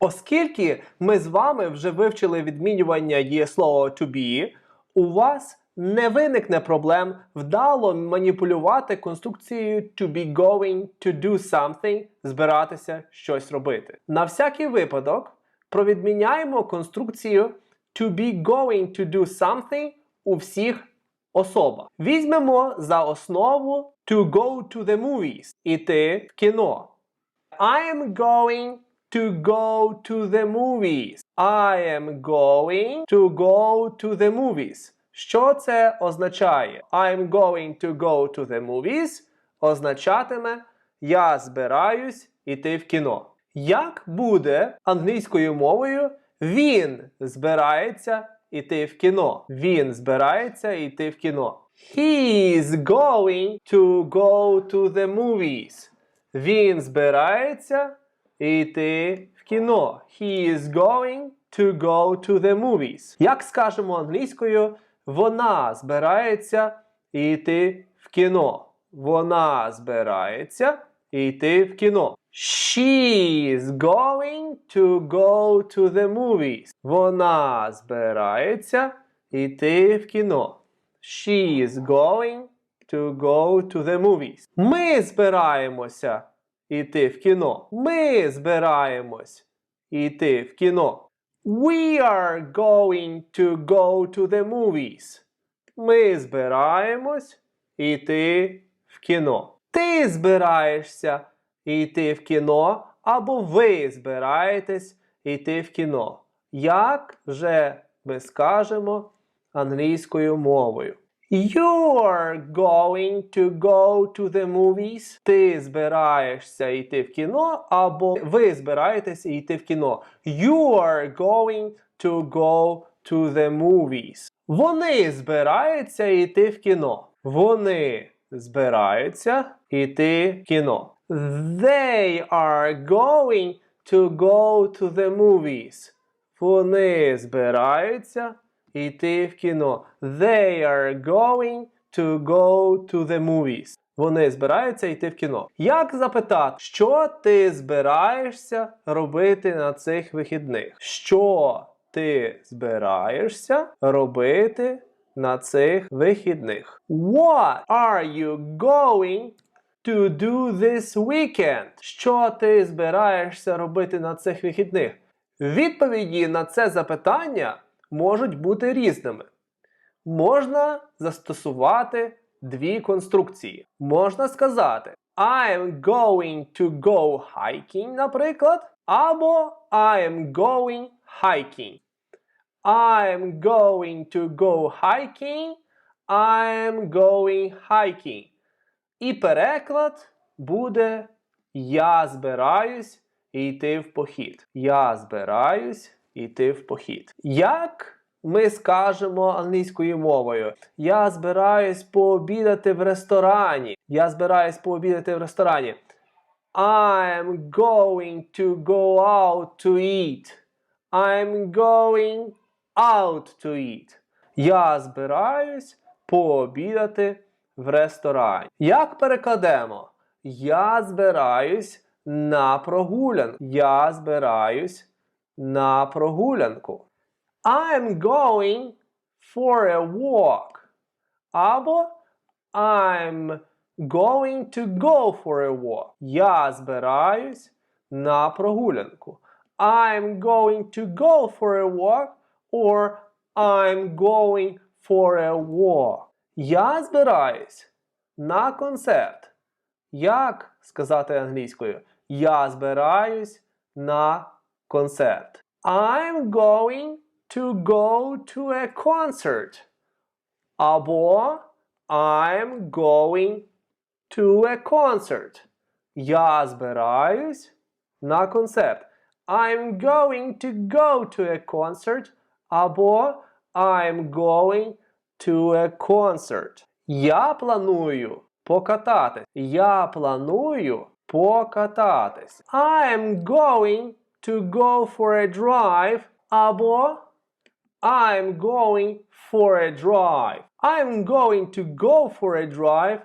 Оскільки ми з вами вже вивчили відмінювання дієслова to be, у вас не виникне проблем вдало маніпулювати конструкцією to be going to do something, збиратися щось робити. На всякий випадок провідміняємо конструкцію to be going to do something у всіх особах. Візьмемо за основу to go to the movies іти в кіно. I am going to go to the movies. I am going to go to the movies. Що це означає? I am going to go to the movies означатиме я збираюсь іти в кіно. Як буде англійською мовою він збирається іти в кіно? Він збирається іти в кіно. He is going to go to the movies. Він збирається йти в кіно. He is going to go to the movies. Як скажемо англійською, вона збирається йти в кіно. Вона збирається йти в кіно. She is going to go to the movies. Вона збирається йти в кіно. She is going to go to the movies. Ми збираємося йти в кіно. Ми збираємось йти в кіно. We are going to go to the movies. Ми збираємось йти в кіно. Ти збираєшся йти в кіно, або ви збираєтесь йти в кіно. Як же ми скажемо англійською мовою? You are going to go to the movies. Ти збираєшся йти в кіно, або ви збираєтесь йти в кіно. You are going to go to the movies. Вони збираються йти в кіно. Вони збираються йти в кіно. They are going to go to the movies. Вони збираються йти в кіно. They are going to go to the movies. Вони збираються йти в кіно. Як запитати, що ти збираєшся робити на цих вихідних? Що ти збираєшся робити на цих вихідних? What are you going to do this weekend? Що ти збираєшся робити на цих вихідних? Відповіді на це запитання можуть бути різними. Можна застосувати дві конструкції. Можна сказати I'm going to go hiking, наприклад, або I'm going hiking. I'm going to go hiking. I'm going hiking. І переклад буде Я збираюсь йти в похід. Я збираюсь йти в похід. Як ми скажемо англійською мовою? Я збираюсь пообідати в ресторані. Я збираюсь пообідати в ресторані. I'm going to go out to eat. I'm going out to eat. Я збираюсь пообідати в ресторані. Як перекладемо? Я збираюсь на прогулянку. Я збираюсь на прогулянку. I'm going for a walk. Або I'm going to go for a walk. Я збираюсь на прогулянку. I'm going to go for a walk or I'm going for a walk. Я збираюсь на концерт. Як сказати англійською? Я збираюсь на концерт. I'm going to go to a concert. Або I'm going to a concert. Я збираюсь на концерт. I'm going to go to a concert. Або I'm going to a concert. Я планую покататись. Я планую покататись. I'm going to go for a drive. Або I'm going for a drive. I'm going to go for a drive.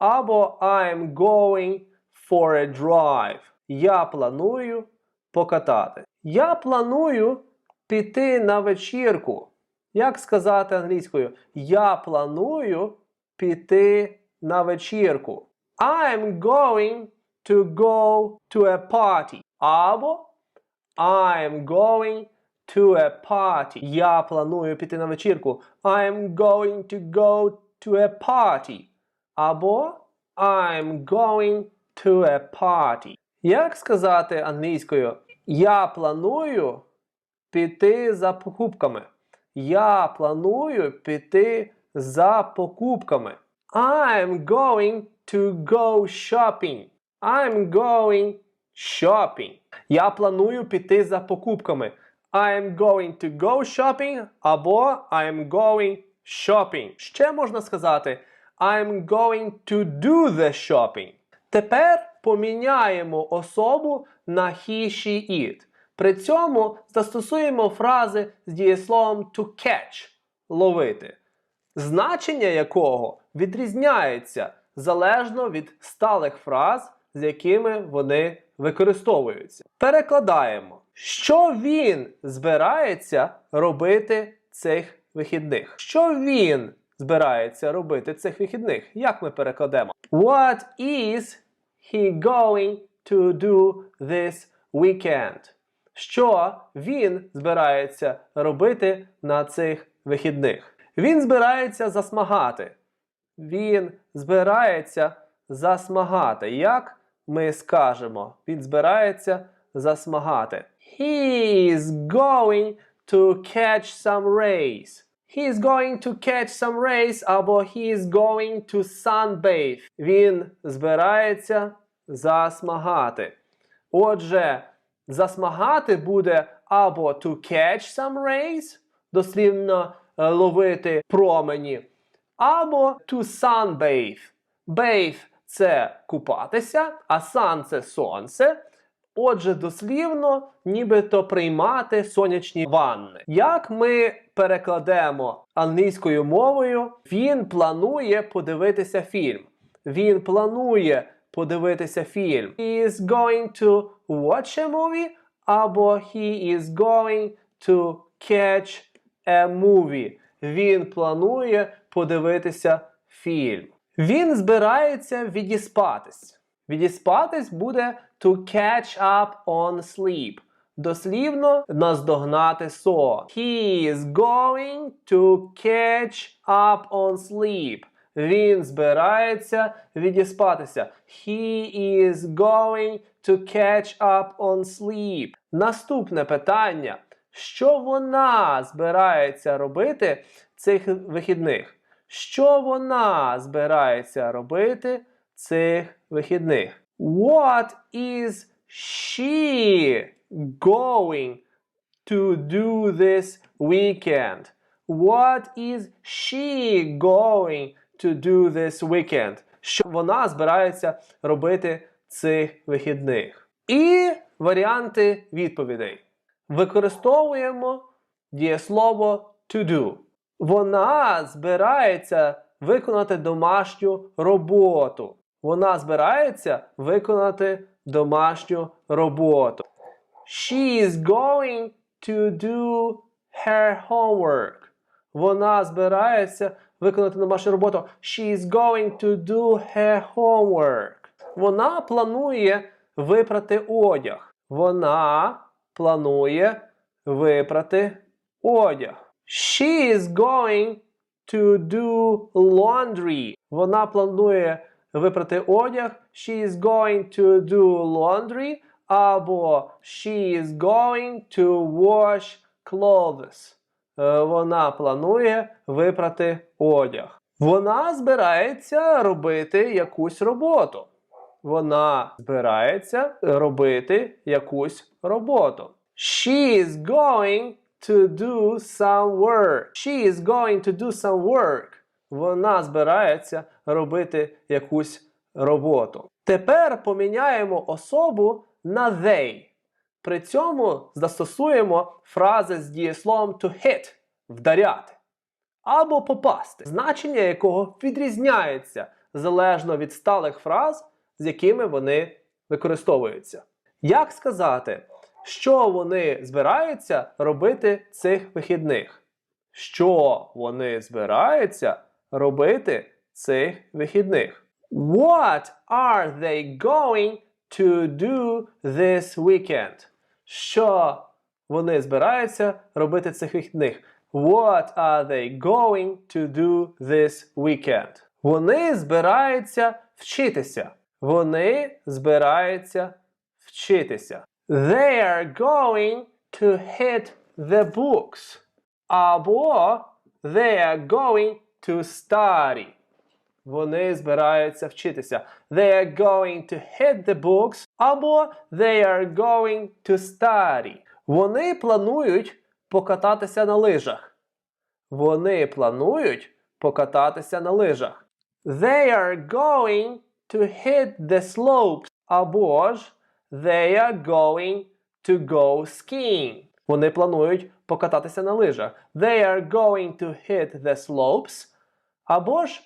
Або I'm going for a drive. Я планую покатати. Я планую піти на вечірку. Як сказати англійською? Я планую піти на вечірку. I'm going to go to a party. Або I'm going to a party. Я планую піти на вечірку. I'm going to go to a party. Або I'm going to a party. Як сказати англійською? Я планую піти за покупками. Я планую піти за покупками. I'm going to go shopping. I'm going shopping. Я планую піти за покупками. I'm going to go shopping або I'm going shopping. Ще можна сказати I'm going to do the shopping. Тепер поміняємо особу на he, she, it. При цьому застосуємо фрази з дієсловом to catch ловити, значення якого відрізняється залежно від сталих фраз, з якими вони використовуються. Перекладаємо, що він збирається робити цих вихідних. Що він збирається робити цих вихідних? Як ми перекладемо? What is he going to do this weekend? Що він збирається робити на цих вихідних? Він збирається засмагати. Він збирається засмагати. Як ми скажемо? Він збирається засмагати. He is going to catch some rays. He is going to catch some rays або he is going to sunbathe. Він збирається засмагати. Отже, засмагати буде або to catch some rays, дослівно е, ловити промені, або to sunbathe. Bathe – це купатися, а sun – це сонце. Отже, дослівно, нібито приймати сонячні ванни. Як ми перекладемо англійською мовою, він планує подивитися фільм. Він планує подивитися фільм. He is going to watch a movie або he is going to catch a movie. Він планує подивитися фільм. Він збирається відіспатись. Відіспатись буде to catch up on sleep. Дослівно наздогнати сон. He is going to catch up on sleep. Він збирається відіспатися. He is going to catch up on sleep. Наступне питання. Що вона збирається робити цих вихідних? Що вона збирається робити цих вихідних? What is she going to do this weekend? What is she going to do this weekend? Що вона збирається робити цих вихідних? І варіанти відповідей. Використовуємо дієслово to do. Вона збирається виконати домашню роботу. Вона збирається виконати домашню роботу. She is going to do her homework. Вона збирається виконати домашню роботу. She is going to do her homework. Вона планує випрати одяг. Вона планує випрати одяг. She is going to do laundry. Вона планує випрати одяг. She is going to do laundry. Або she is going to wash clothes. Е, Вона планує випрати одяг. Вона збирається робити якусь роботу. Вона збирається робити якусь роботу. She is going to do some work. She is going to do some work. Вона збирається робити якусь роботу. Тепер поміняємо особу на they. При цьому застосуємо фрази з дієсловом to hit вдаряти або попасти, значення якого відрізняється залежно від сталих фраз, з якими вони використовуються. Як сказати, Що вони збираються робити цих вихідних? Що вони збираються робити цих вихідних? What are they going to do this weekend? Що вони збираються робити цих вихідних? What are they going to do this weekend? Вони збираються вчитися. Вони збираються вчитися. They are going to hit the books. Або they are going to study. Вони збираються вчитися. They are going to hit the books. Або they are going to study. Вони планують покататися на лижах. Вони планують покататися на лижах. They are going to hit the slopes. Або ж they are going to go skiing. Вони планують покататися на лижах. They are going to hit the slopes. Або ж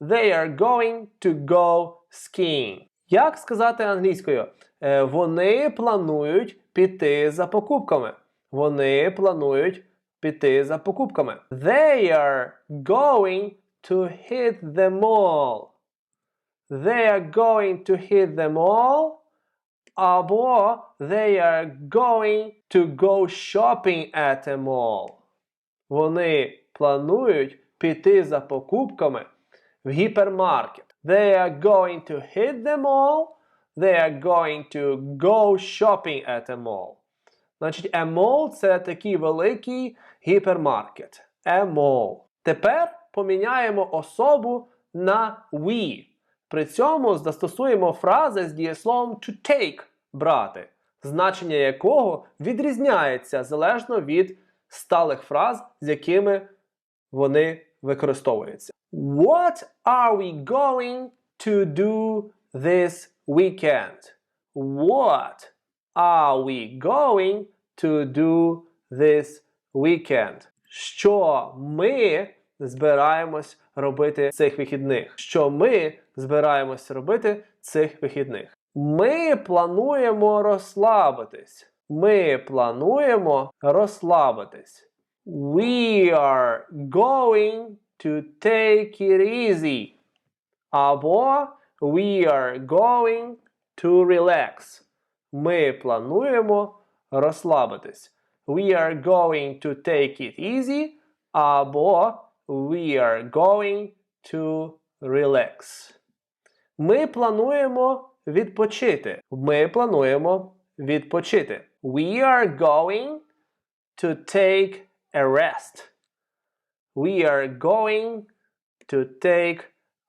they are going to go skiing. Як сказати англійською? Е, Вони планують піти за покупками. Вони планують піти за покупками. They are going to hit the mall. They are going to hit the mall. Або they are going to go shopping at a mall. Вони планують піти за покупками в гіпермаркет. They are going to hit the mall. They are going to go shopping at a mall. Значить, a mall – це такий великий гіпермаркет. A mall. Тепер поміняємо особу на we. При цьому застосуємо фрази з дієсловом to take брати, значення якого відрізняється залежно від сталих фраз, з якими вони використовуються. What are we going to do this weekend? What are we going to do this weekend? Що ми збираємось робити цих вихідних? Що ми збираємось робити цих вихідних? Ми плануємо розслабитись. Ми плануємо розслабитись. We are going to take it easy. Або we are going to relax. Ми плануємо розслабитись. We are going to take it easy. Або we are going to relax. Ми плануємо відпочити. Ми плануємо відпочити. We are going to take a rest. We are going to take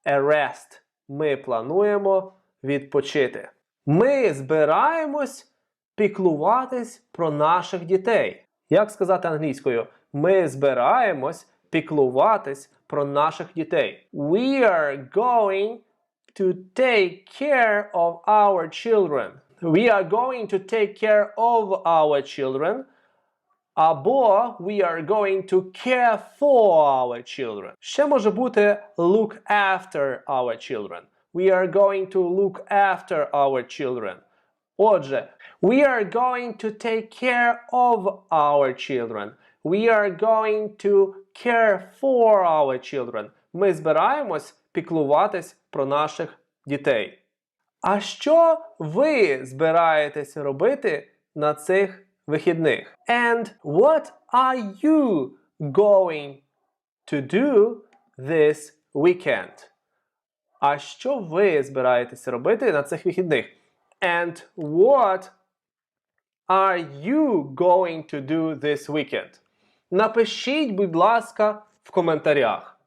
a rest. Ми плануємо відпочити. Ми збираємось піклуватись про наших дітей. Як сказати англійською? Ми збираємось піклуватись про наших дітей. We are going to take care of our children. We are going to take care of our children. Або we are going to care for our children. Ще може бути look after our children. We are going to look after our children. Отже, we are going to take care of our children. We are going to care for our children. Ми збираємось піклуватись про наших дітей. А що ви збираєтесь робити на цих вихідних? And what are you going to do this weekend? А що ви збираєтесь робити на цих вихідних? And what are you going to do this weekend? Напишіть, будь ласка, в коментарях.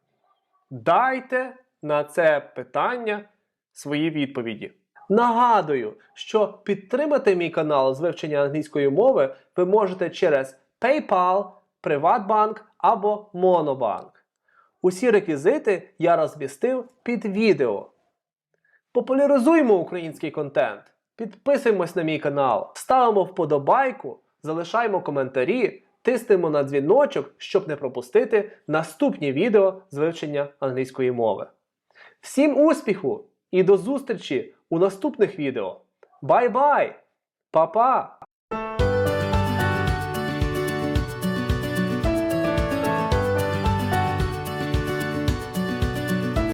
Дайте на це питання свої відповіді. Нагадую, що підтримати мій канал з вивчення англійської мови ви можете через PayPal, Приватбанк або Монобанк. Усі реквізити я розмістив під відео. Популяризуємо український контент. Підписуємось на мій канал, ставимо вподобайку, залишаємо коментарі, тиснемо на дзвіночок, щоб не пропустити наступні відео з вивчення англійської мови. Всім успіху і до зустрічі у наступних відео. Бай-бай! Па-па!